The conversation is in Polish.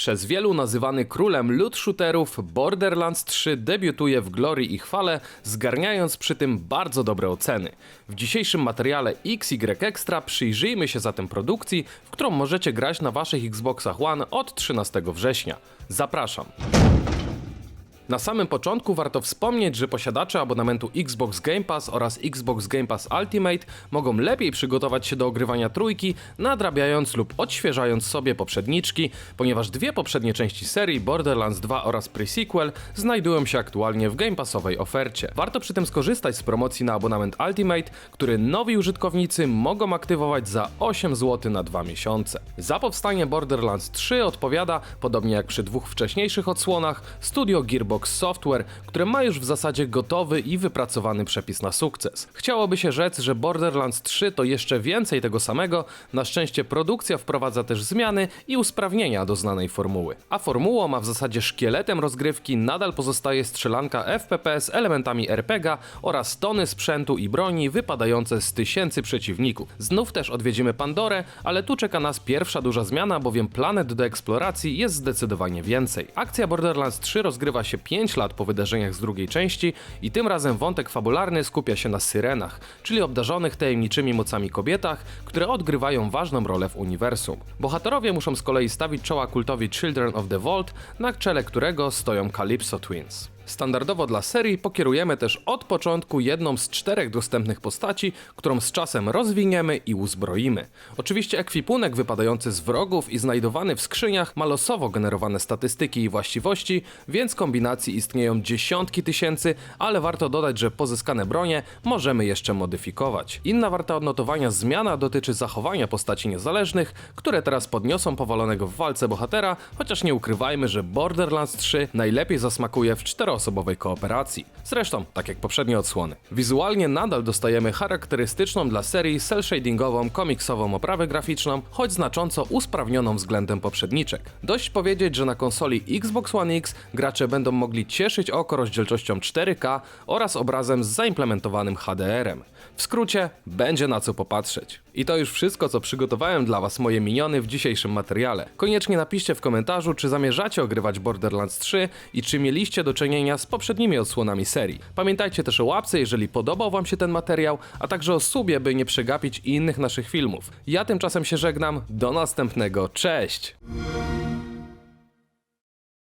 Przez wielu nazywany królem loot shooterów, Borderlands 3 debiutuje w glorii i chwale, zgarniając przy tym bardzo dobre oceny. W dzisiejszym materiale XY Extra przyjrzyjmy się zatem produkcji, w którą możecie grać na waszych Xboxach One od 13 września. Zapraszam. Na samym początku warto wspomnieć, że posiadacze abonamentu Xbox Game Pass oraz Xbox Game Pass Ultimate mogą lepiej przygotować się do ogrywania trójki, nadrabiając lub odświeżając sobie poprzedniczki, ponieważ dwie poprzednie części serii Borderlands 2 oraz pre-sequel znajdują się aktualnie w Game Passowej ofercie. Warto przy tym skorzystać z promocji na abonament Ultimate, który nowi użytkownicy mogą aktywować za 8 zł na 2 miesiące. Za powstanie Borderlands 3 odpowiada, podobnie jak przy dwóch wcześniejszych odsłonach, studio Gearbox Software, które ma już w zasadzie gotowy i wypracowany przepis na sukces. Chciałoby się rzec, że Borderlands 3 to jeszcze więcej tego samego, na szczęście produkcja wprowadza też zmiany i usprawnienia do znanej formuły. A formułą, a w zasadzie szkieletem rozgrywki nadal pozostaje strzelanka FPS z elementami RPG oraz tony sprzętu i broni wypadające z tysięcy przeciwników. Znów też odwiedzimy Pandorę, ale tu czeka nas pierwsza duża zmiana, bowiem planet do eksploracji jest zdecydowanie więcej. Akcja Borderlands 3 rozgrywa się 5 lat po wydarzeniach z drugiej części i tym razem wątek fabularny skupia się na syrenach, czyli obdarzonych tajemniczymi mocami kobietach, które odgrywają ważną rolę w uniwersum. Bohaterowie muszą z kolei stawić czoła kultowi Children of the Vault, na czele którego stoją Calypso Twins. Standardowo dla serii pokierujemy też od początku jedną z czterech dostępnych postaci, którą z czasem rozwiniemy i uzbroimy. Oczywiście ekwipunek wypadający z wrogów i znajdowany w skrzyniach ma losowo generowane statystyki i właściwości, więc kombinacji istnieją dziesiątki tysięcy, ale warto dodać, że pozyskane bronie możemy jeszcze modyfikować. Inna warta odnotowania zmiana dotyczy zachowania postaci niezależnych, które teraz podniosą powalonego w walce bohatera, chociaż nie ukrywajmy, że Borderlands 3 najlepiej zasmakuje w czteroosobowej kooperacji. Zresztą, tak jak poprzednie odsłony. Wizualnie nadal dostajemy charakterystyczną dla serii cel-shadingową, komiksową oprawę graficzną, choć znacząco usprawnioną względem poprzedniczek. Dość powiedzieć, że na konsoli Xbox One X gracze będą mogli cieszyć oko rozdzielczością 4K oraz obrazem z zaimplementowanym HDR-em. W skrócie, będzie na co popatrzeć. I to już wszystko, co przygotowałem dla Was moje miniony w dzisiejszym materiale. Koniecznie napiszcie w komentarzu, czy zamierzacie ogrywać Borderlands 3 i czy mieliście do czynienia z poprzednimi odsłonami serii. Pamiętajcie też o łapce, jeżeli podobał Wam się ten materiał, a także o subie, by nie przegapić innych naszych filmów. Ja tymczasem się żegnam, do następnego, cześć!